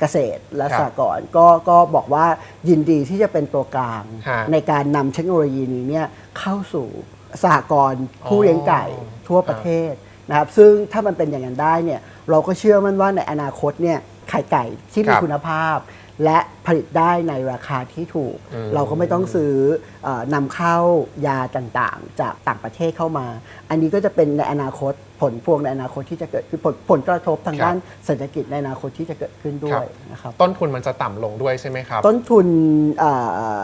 เกษตรและครับสหกรณ์ก็ก็บอกว่ายินดีที่จะเป็นตัวกลาง ฮะในการนำเทคโนโลยีนี้เนี่ยเข้าสู่สหกรณ์ผู้อ๋อเลี้ยงไก่ทั่วประเทศนะครับซึ่งถ้ามันเป็นอย่างนั้นได้เนี่ยเราก็เชื่อมั่นว่าในอนาคตเนี่ยไข่ไก่ที่มีครับ คุณภาพ และผลิตได้ในราคาที่ถูก อืม เราก็ไม่ต้องซื้อเออนำเข้ายาต่างๆ จากต่างประเทศเข้ามา อันนี้ก็จะเป็นในอนาคตผลพวงในอนาคตที่จะเกิดขึ้นผลผลกระทบทางครับด้านเศรษฐกิจในอนาคตที่จะเกิดขึ้นด้วยนะครับ ต้นทุนมันจะต่ำลงด้วยใช่ไหมครับ ต้นทุนเอ่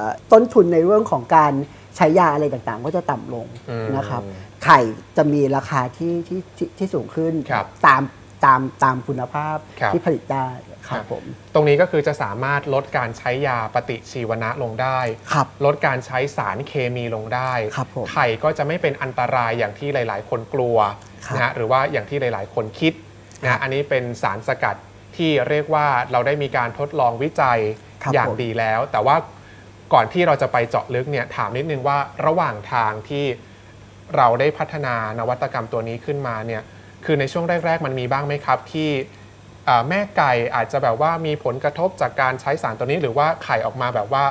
อต้นทุนในเรื่องของการใช้ยาอะไรต่างๆ ก็จะต่ำลงอืมนะครับ ไข่จะมีราคาที่ที่ที่ที่สูงขึ้นครับ ตาม ตามตามคุณภาพครับ ที่ผลิตได้ครับผมตรงนี้ก็คือจะสามารถลดการใช้ยาปฏิชีวนะลงได้ ครับ ลดการใช้สารเคมีลงได้ ครับผมไข่ก็จะไม่เป็นอันตรายอย่างที่หลาย ๆ คนกลัวครับนะฮะหรือว่าอย่างที่หลาย ๆ คนคิดนะฮะอันนี้เป็นสารสกัดที่เรียกว่าเราได้มีการทดลองวิจัยครับอย่างผม ดีแล้ว แต่ว่าก่อนที่เราจะไปเจาะลึกเนี่ยถามนิดนึงว่าระหว่างทางที่เราได้พัฒนานวัตกรรมตัวนี้ขึ้นมาเนี่ย คือในช่วงแรก ๆ มันมีบ้างไหมครับที่อ่าแม่ไก่อาจจะแบบว่ามีผลกระทบจากการใช้สารตัวนี้ หรือว่าไข่ออกมาแบบว่า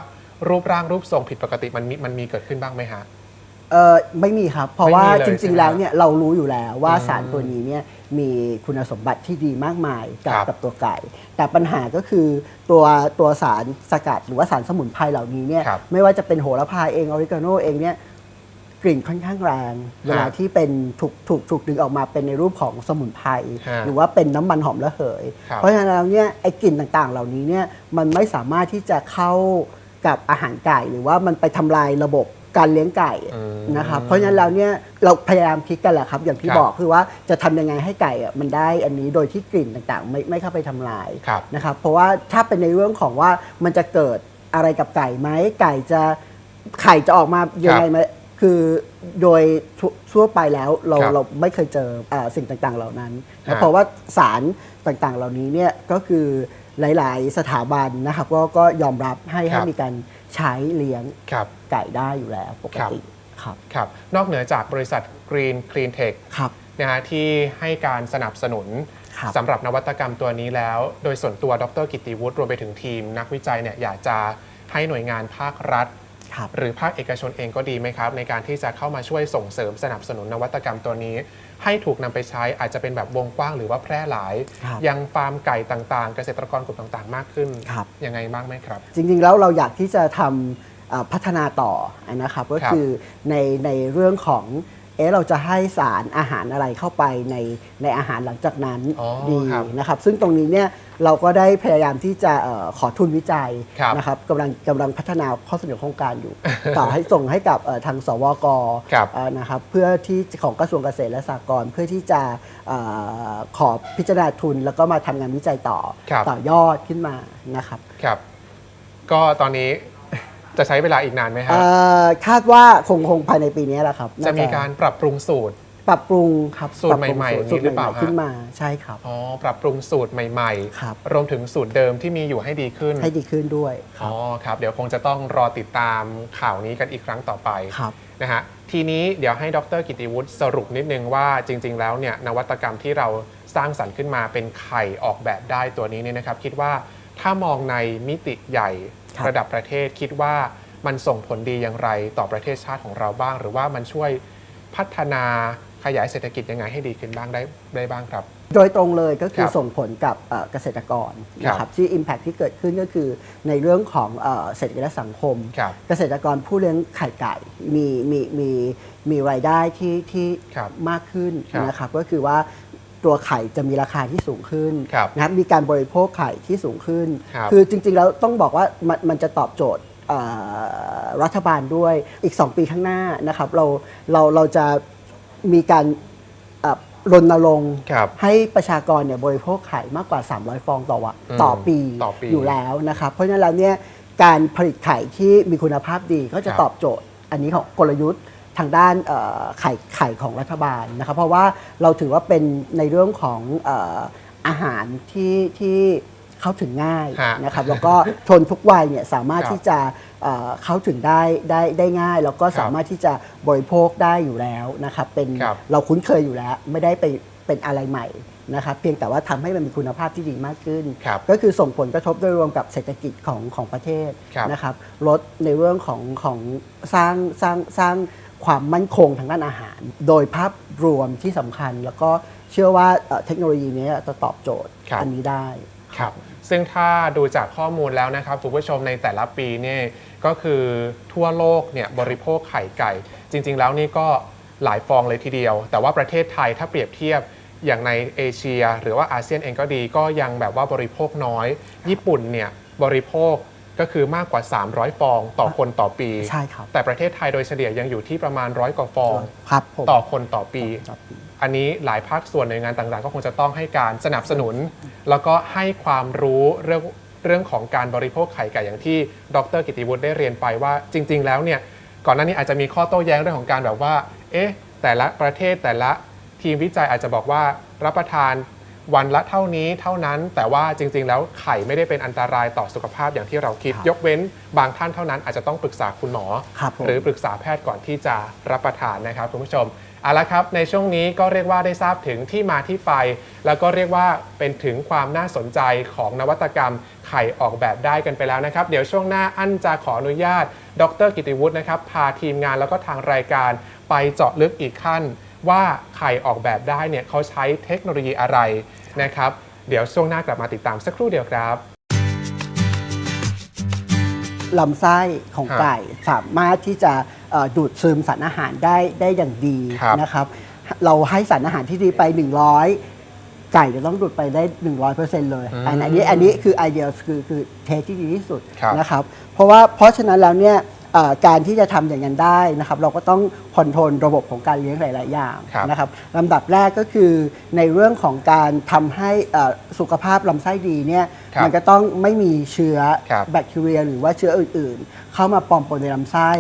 รูปร่างรูปทรงผิดปกติมันมีมันมีเกิดขึ้นบ้างไหมฮะเออไม่มีครับ เพราะว่าไม่มีเลยจใช่ริงไหมๆแล้วเนี่ยเรารู้อยู่แล้วว่าอืมสารตัวนี้เนี่ยมีคุณสมบัติที่ดีมากมายกับครับกับตัวไก่ แต่ปัญหาก็คือตัวตัวสารสกัดหรือว่าสารสมุนไพรเหล่านี้เนี่ยครับไม่ว่าจะเป็นโหระพาเองออริกาโนเองเนี่ย กลิ่นค่อนข้างแรง เวลาที่เป็นถูกถูกถูกดึงออกมาเป็นในรูปของสมุนไพรฮะหรือว่าเป็นน้ำมันหอมระเหยครับเพราะฉะนั้นแล้วเนี่ยไอ้กลิ่นต่างๆ เหล่านี้เนี่ยมันไม่สามารถที่จะเข้ากับอาหารไก่ หรือว่ามันไปทำลายระบบการเลี้ยงไก่อืมนะครับเพราะฉะนั้นแล้วเนี่ยเราพยายามคิดกันแหละครับ อย่างที่ครับบอกคือว่าจะทำยังไงให้ไก่อะมันได้อันนี้โดยที่กลิ่นต่างๆ ไม่ไม่เข้าไปทำลายครับนะครับเพราะว่าถ้าเป็นในเรื่องของว่ามันจะเกิดอะไรกับไก่ไหมไก่จะไข่จะออกมายังไงไหม คือโดยทั่วทั่วไปแล้วเราครับเราไม่เคยเจออาสิ่งต่างๆเหล่านั้นนะฮะเพราะว่าสารต่างๆเหล่านี้เนี่ยก็คือหลายๆสถาบันนะครับก็ก็ยอมรับให้ให้มีการใช้เลี้ยงครับ ไก่ได้อยู่แล้วปกติครับครับ นอกเหนือจากบริษัท Green Clean Tech ครับ นะฮะที่ให้การสนับสนุนครับ สำหรับนวัตกรรมตัวนี้แล้ว โดยส่วนตัวดรกิตติวุฒิรวมไปถึงทีม นักวิจัยเนี่ยอยากจะให้หน่วยงานภาครัฐ ครับ หรือภาคเอกชนเองก็ดีไหมครับ ในการที่จะเข้ามาช่วยส่งเสริมสนับสนุนนวัตกรรมตัวนี้ ให้ถูกนำไปใช้อาจจะเป็นแบบวงกว้างหรือว่าแพร่หลาย ครับยังฟาร์มไก่ต่างๆ เกษตรกรกลุ่มต่างๆ มากขึ้น ครับ ยังไงบ้างไหมครับ จริงๆ แล้วเราอยากที่จะทำเอ่อพัฒนาต่อนะครับ ก็ครับคือในในเรื่องของ เอ๊ะเราจะให้สารอาหารอะไรเข้าไปในในอาหารหลังจากนั้นอ๋อดีครับนะครับ ซึ่งตรงนี้เนี่ยเราก็ได้พยายามที่จะเอ่อขอทุนวิจัยครับนะครับกำลังกำลังพัฒนาข้อเสนอโครงการอยู่ ต่อให้ส่งให้กับเอ่อทางสวกครับเอ่อนะครับเพื่อที่ของกระทรวงเกษตรและสหกรณ์เพื่อที่จะเอ่อขอพิจารณาทุน แล้วก็มาทำงานวิจัยต่อครับ ต่อยอดขึ้นมานะครับ ครับ ก็ตอนนี้ จะใช้เวลาอีกนานไหมฮะเอ่อคาดว่าคงคงภายในปีนี้แหละครับจะน่มีการปรับปรุงสูตร ปรับปรุงครับสูตรปบปงใหม่ๆสูตรหรือเปล่าใหม่ๆฮะ ขึ้นมาใช่ครับ อ๋อปรับปรุงสูตรใหม่ครับ รวมถึงสูตรเดิมที่มีอยู่ให้ดีขึ้นให้ดีขึ้นด้วยคอ๋รัอบครับ เดี๋ยวคงจะต้องรอติดตามข่าวนี้กันอีกครั้งต่อไปครับ นะฮะทีนี้เดี๋ยวให้ดรกิติวุฒิสรุปนิดนึงว่าจริง ๆ แล้วเนี่ยนวัตกรรมที่เราสร้างสรรค์ขึ้นมาเป็นไข่ออกแบบได้ตัวนี้เนี่ยนะครับ คิดว่าถ้ามองในมิติใหญ่ค รับระดับประเทศคิดว่ามันส่งผลดีอย่างไรต่อประเทศชาติของเราบ้าง หรือว่ามันช่วยพัฒนาขยายเศรษฐกิจยังไงให้ดีขึ้นบ้างได้ได้บ้างครับ โดยตรงเลยก็คือครับส่งผลกับเอ่อเกษตรกรนะคครัรับบที่ Impact ที่เกิดขึ้นก็คือในเรื่องของเอ่อเศรษฐกิจและสังคมครับเกษตรกรผู้เลี้ยงไข่ไก่มีมีมีมีรายได้ที่ที่ครับมากขึ้นครับนะครับก็คือว่า ตัวไข่จะมีราคาที่สูงขึ้นครับนะครับมีการบริโภคไข่ที่สูงขึ้นครับคือจริงๆแล้วต้องบอกว่ามันมันจะตอบโจทย์เอ่อรัฐบาลด้วยอีก 2 ปีข้างหน้านะครับเราเราเราจะมีการเอ่อรณรงค์ครับให้ประชากรเนี่ยบริโภคไข่มากกว่า 300 ฟองต่อวันอืมต่อปีต่อปีอยู่แล้วนะครับ เพราะฉะนั้นแล้วเนี่ยการผลิตไข่ที่มีคุณภาพดีก็จะครับ ตอบโจทย์อันนี้ของกลยุทธ์ ทางด้านเอ่อไข่ไข่ของรัฐบาลนะครับเพราะว่าเราถือว่าเป็นในเรื่องของเอ่ออาหารที่ที่เข้าถึงง่ายฮะนะครับแล้วก็ชนทุกวัยเนี่ยสามารถครับที่จะเอ่อเข้าถึงได้ได้ได้ง่าย แล้วก็ครับสามารถที่จะบริโภคได้อยู่แล้วนะครับเป็นครับเราคุ้นเคยอยู่แล้วไม่ได้ไปเป็นอะไรใหม่นะครับเพียงแต่ว่าทำให้มันมีคุณภาพที่ดีมากขึ้นครับก็คือส่งผลกระทบโดยรวมกับเศรษฐกิจของของประเทศครับนะครับลดในเรื่องของของสร้างสร้างสร้าง ความมั่นคงทางด้านอาหาร โดยภาพรวมที่สำคัญ แล้วก็เชื่อว่าเอ่อเทคโนโลยีนี้จะตอบโจทย์ครับ อันนี้ได้ ครับซึ่งถ้าดูจากข้อมูลแล้วนะครับคุณผู้ชมในแต่ละปีเนี่ยก็คือทั่วโลกเนี่ยบริโภคไข่ไก่ จริง ๆ แล้วนี่ก็หลายฟองเลยทีเดียว แต่ว่าประเทศไทยถ้าเปรียบเทียบอย่างในเอเชีย หรือว่าอาเซียนเองก็ดีก็ยังแบบว่าบริโภคน้อย ญี่ปุ่นเนี่ยบริโภค ก็คือมากกว่า 300 ฟองต่อคนต่อปี ใช่ครับแต่ประเทศไทยโดยเฉลี่ยยังอยู่ที่ประมาณร้อยกว่าฟองครับผมต่อคนต่อปี ต่อปี อันนี้หลายภาคส่วนในวยงานต่างๆ ก็คงจะต้องให้การสนับสนุน แล้วก็ให้ความรู้เรื่องเรื่องของการบริโภคไข่ไก่อย่างที่ดรกิติวุฒิได้เรียนไปว่าจริง ๆ แล้วเนี่ยก่อนหน้านี้อาจจะมีข้อโต้แย้งเรื่องของการแบบว่า เอ๊ะ แต่ละประเทศแต่ละทีมวิจัยอาจจะบอกว่ารับประทาน วันละเท่านี้เท่านั้น แต่ว่าจริง ๆ แล้วไข่ไม่ได้เป็นอันตรายต่อสุขภาพอย่างที่เราคิด ครับยกเว้นบางท่านเท่านั้นอาจจะต้องปรึกษาคุณหมอ ครับผม หรือปรึกษาแพทย์ก่อนที่จะรับประทานนะครับคุณผู้ชมเอาละครับ ในช่วงนี้ก็เรียกว่าได้ทราบถึงที่มาที่ไป แล้วก็เรียกว่าเป็นถึงความน่าสนใจของนวัตกรรมไข่ออกแบบได้กันไปแล้วนะครับ เดี๋ยวช่วงหน้าอั้นจะขออนุญาต ดรกิติวุฒินะครับพาทีมงานแล้วก็ทางรายการไปเจาะลึกอีกขั้น ว่าไข่ออกแบบได้เนี่ยเขาใช้เทคโนโลยีอะไรนะครับ เดี๋ยวช่วงหน้ากลับมาติดตามสักครู่เดียวครับ ลำไส้ของครับไก่สามารถที่จะเอ่อดูดซึมสารอาหารได้ได้อย่างดีครับนะครับ เราให้สารอาหารที่ดีไป 100 ไก่จะต้องดูดไปได้ 100%เลยอืมอันอันนี้อันนี้คือไอเดียคือคือเทสที่ดีที่สุดครับนะครับ เพราะว่าเพราะฉะนั้นแล้วเนี่ยเอ่อ การที่จะทำอย่างนั้นได้นะครับเราก็ต้องคอนโทรลระบบของการเลี้ยงหลาย ๆ อย่างครับนะครับลำดับแรกก็คือในเรื่องของการทำให้เอ่อสุขภาพลำไส้ดีเนี่ยครับมันก็ต้องไม่มีเชื้อครับแบคทีเรีย หรือว่าเชื้ออื่น ๆ เข้ามาปลอมปนในลำไส้